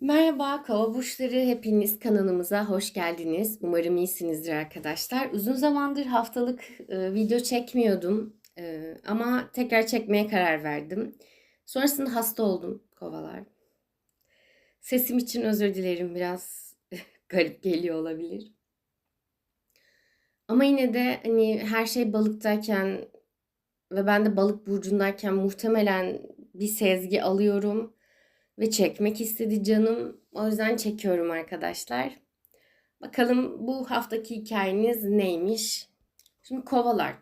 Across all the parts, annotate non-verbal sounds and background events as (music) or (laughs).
Merhaba kova hepiniz kanalımıza hoş geldiniz. Umarım iyisinizdir arkadaşlar. Uzun zamandır haftalık e, video çekmiyordum E, ama tekrar çekmeye karar verdim. Sonrasında hasta oldum kovalar. Sesim için özür dilerim biraz (laughs) garip geliyor olabilir. Ama yine de hani her şey balıktayken ve ben de balık burcundayken muhtemelen bir sezgi alıyorum ve çekmek istedi canım. O yüzden çekiyorum arkadaşlar. Bakalım bu haftaki hikayeniz neymiş? Şimdi kovalar.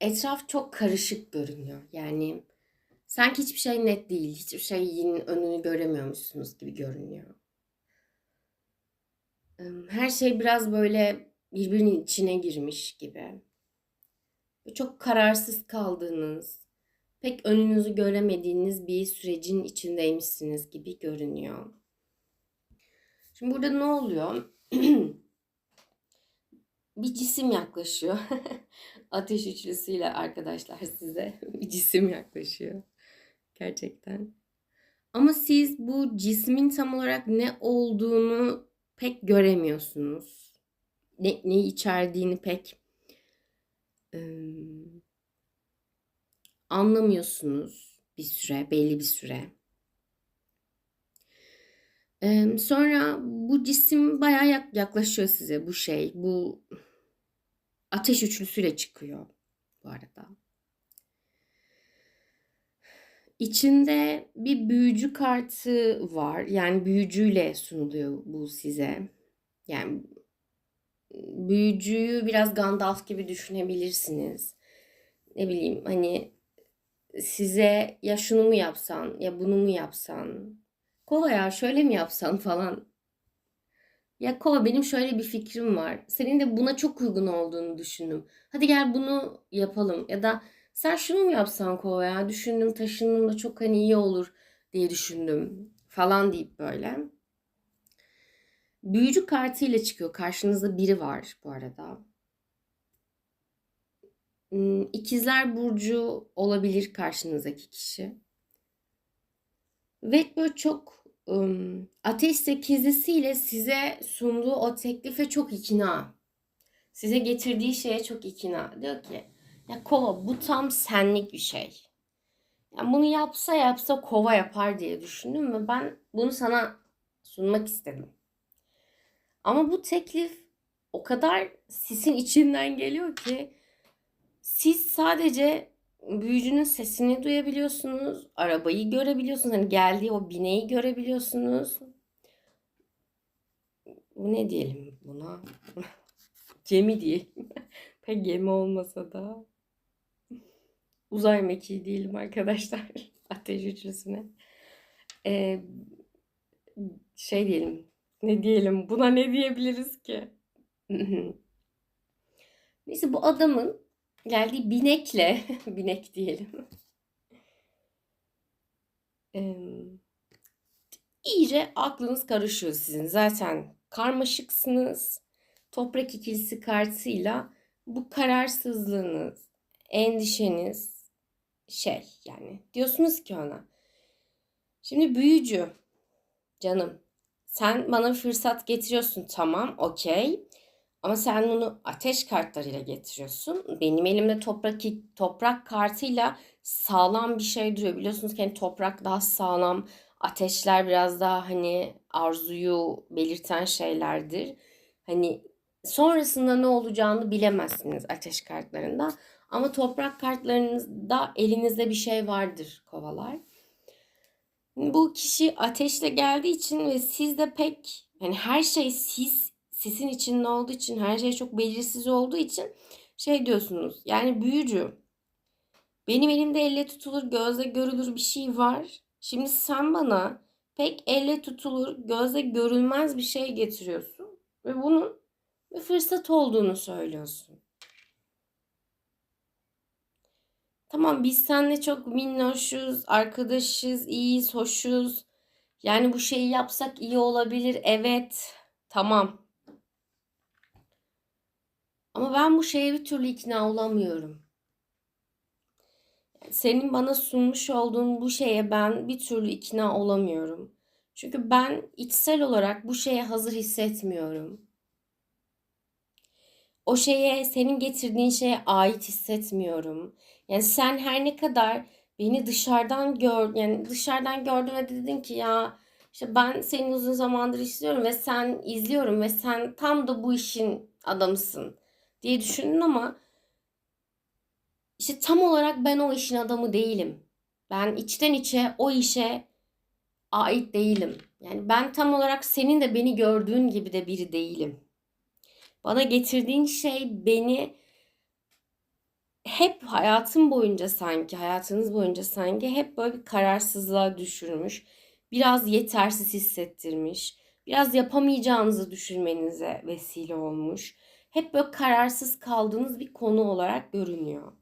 Etraf çok karışık görünüyor. Yani sanki hiçbir şey net değil. Hiçbir şeyin önünü göremiyormuşsunuz gibi görünüyor. Her şey biraz böyle birbirinin içine girmiş gibi. Çok kararsız kaldığınız, pek önünüzü göremediğiniz bir sürecin içindeymişsiniz gibi görünüyor. Şimdi burada ne oluyor? (clears throat) bir cisim yaklaşıyor. (laughs) Ateş üçlüsüyle arkadaşlar size (laughs) bir cisim yaklaşıyor. Gerçekten. Ama siz bu cismin tam olarak ne olduğunu pek göremiyorsunuz. Ne, neyi içerdiğini pek ıı, anlamıyorsunuz bir süre, belli bir süre. Ee, sonra bu cisim bayağı yaklaşıyor size bu şey. Bu ateş üçlüsüyle çıkıyor bu arada. İçinde bir büyücü kartı var. Yani büyücüyle sunuluyor bu size. Yani büyücüyü biraz Gandalf gibi düşünebilirsiniz. Ne bileyim hani size ya şunu mu yapsan ya bunu mu yapsan? Kova ya şöyle mi yapsan? falan. Ya kova benim şöyle bir fikrim var. Senin de buna çok uygun olduğunu düşündüm. Hadi gel bunu yapalım. Ya da sen şunu mu yapsan kova ya? Düşündüm taşındım da çok hani iyi olur diye düşündüm. falan deyip böyle. Büyücü kartıyla çıkıyor. Karşınızda biri var bu arada İkizler Burcu olabilir karşınızdaki kişi. Ve böyle çok um, ateş sekizlisiyle size sunduğu o teklife çok ikna. Size getirdiği şeye çok ikna. Diyor ki ya kova bu tam senlik bir şey. Yani bunu yapsa yapsa kova yapar diye düşündüm ve ben bunu sana sunmak istedim. Ama bu teklif o kadar sisin içinden geliyor ki siz sadece büyücünün sesini duyabiliyorsunuz. Arabayı görebiliyorsunuz. Hani geldiği o bineği görebiliyorsunuz. Bu ne diyelim buna? (laughs) gemi diyelim. (laughs) Pek gemi olmasa da. Uzay mekiği diyelim arkadaşlar. (laughs) Ateş üçlüsüne. Ee, şey diyelim. Ne diyelim? Buna ne diyebiliriz ki? Neyse bu adamın geldiği binekle, (laughs) binek diyelim. Ee, iyice aklınız karışıyor sizin. Zaten karmaşıksınız. Toprak ikilisi kartıyla bu kararsızlığınız, endişeniz şey yani diyorsunuz ki ona. Şimdi büyücü canım sen bana fırsat getiriyorsun tamam okey. Ama sen bunu ateş kartlarıyla getiriyorsun. Benim elimde toprak toprak kartıyla sağlam bir şey duruyor. Biliyorsunuz ki hani toprak daha sağlam, ateşler biraz daha hani arzuyu belirten şeylerdir. Hani sonrasında ne olacağını bilemezsiniz ateş kartlarında. Ama toprak kartlarınızda elinizde bir şey vardır kovalar. Bu kişi ateşle geldiği için ve siz de pek hani her şey siz sesin içinde olduğu için her şey çok belirsiz olduğu için şey diyorsunuz. Yani büyücü benim elimde elle tutulur gözle görülür bir şey var. Şimdi sen bana pek elle tutulur gözle görülmez bir şey getiriyorsun. Ve bunun bir fırsat olduğunu söylüyorsun. Tamam biz seninle çok minnoşuz, arkadaşız, iyiyiz, hoşuz. Yani bu şeyi yapsak iyi olabilir. Evet. Tamam. Ama ben bu şeye bir türlü ikna olamıyorum. Senin bana sunmuş olduğun bu şeye ben bir türlü ikna olamıyorum. Çünkü ben içsel olarak bu şeye hazır hissetmiyorum. O şeye, senin getirdiğin şeye ait hissetmiyorum. Yani sen her ne kadar beni dışarıdan gör, yani dışarıdan gördün ve dedin ki ya işte ben seni uzun zamandır istiyorum ve sen izliyorum ve sen tam da bu işin adamısın diye düşündün ama işte tam olarak ben o işin adamı değilim. Ben içten içe o işe ait değilim. Yani ben tam olarak senin de beni gördüğün gibi de biri değilim. Bana getirdiğin şey beni hep hayatım boyunca sanki, hayatınız boyunca sanki hep böyle bir kararsızlığa düşürmüş. Biraz yetersiz hissettirmiş. Biraz yapamayacağınızı düşünmenize vesile olmuş. Hep böyle kararsız kaldığınız bir konu olarak görünüyor.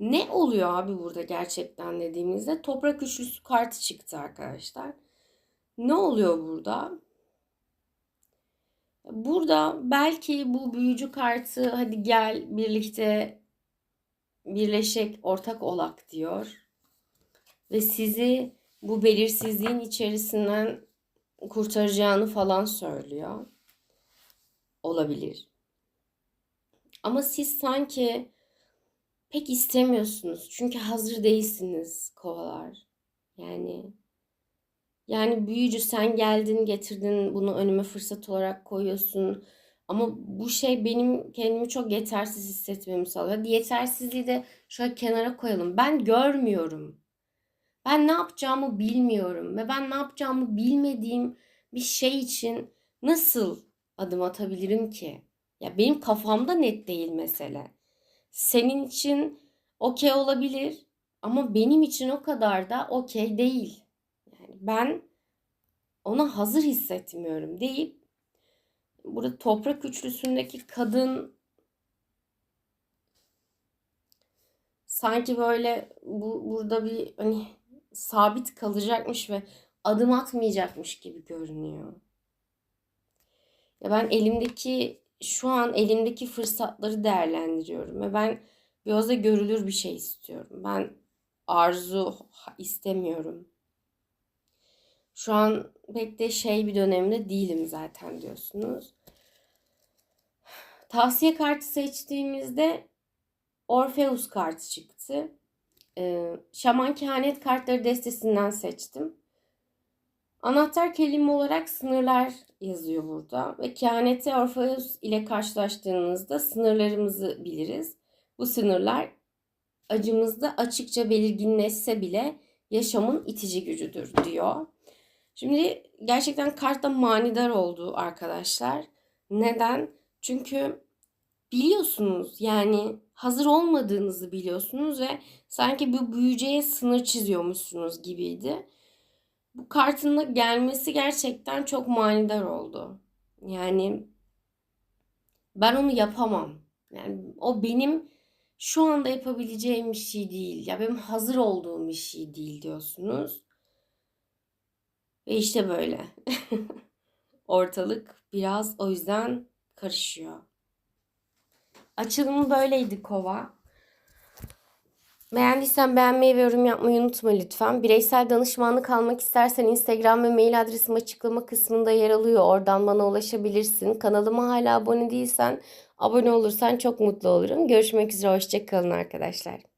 Ne oluyor abi burada gerçekten dediğimizde? Toprak üçlüsü kartı çıktı arkadaşlar. Ne oluyor burada? Burada belki bu büyücü kartı hadi gel birlikte birleşek ortak olak diyor. Ve sizi bu belirsizliğin içerisinden kurtaracağını falan söylüyor. Olabilir. Ama siz sanki pek istemiyorsunuz. Çünkü hazır değilsiniz kovalar. Yani yani büyücü sen geldin getirdin bunu önüme fırsat olarak koyuyorsun. Ama bu şey benim kendimi çok yetersiz hissetmemi sağlıyor. Hadi yetersizliği de şöyle kenara koyalım. Ben görmüyorum. Ben ne yapacağımı bilmiyorum ve ben ne yapacağımı bilmediğim bir şey için nasıl adım atabilirim ki? Ya benim kafamda net değil mesele. Senin için okey olabilir ama benim için o kadar da okey değil. Yani ben ona hazır hissetmiyorum deyip burada toprak üçlüsündeki kadın sanki böyle bu burada bir hani sabit kalacakmış ve adım atmayacakmış gibi görünüyor. Ya ben elimdeki şu an elimdeki fırsatları değerlendiriyorum ve ben gözle görülür bir şey istiyorum. Ben arzu istemiyorum. Şu an pek de şey bir dönemde değilim zaten diyorsunuz. Tavsiye kartı seçtiğimizde Orpheus kartı çıktı. Ee, Şaman kehanet kartları destesinden seçtim. Anahtar kelime olarak sınırlar yazıyor burada ve kehanete Orpheus ile karşılaştığımızda sınırlarımızı biliriz. Bu sınırlar acımızda açıkça belirginleşse bile yaşamın itici gücüdür diyor. Şimdi gerçekten kartta manidar oldu arkadaşlar. Neden? Çünkü biliyorsunuz yani hazır olmadığınızı biliyorsunuz ve sanki bu büyüceye sınır çiziyormuşsunuz gibiydi. Bu kartın gelmesi gerçekten çok manidar oldu. Yani ben onu yapamam. Yani o benim şu anda yapabileceğim bir şey değil. Ya benim hazır olduğum bir şey değil diyorsunuz. Ve işte böyle. (laughs) Ortalık biraz o yüzden karışıyor. Açılımı böyleydi kova. Beğendiysen beğenmeyi ve yorum yapmayı unutma lütfen. Bireysel danışmanlık almak istersen Instagram ve mail adresim açıklama kısmında yer alıyor. Oradan bana ulaşabilirsin. Kanalıma hala abone değilsen abone olursan çok mutlu olurum. Görüşmek üzere. Hoşçakalın arkadaşlar.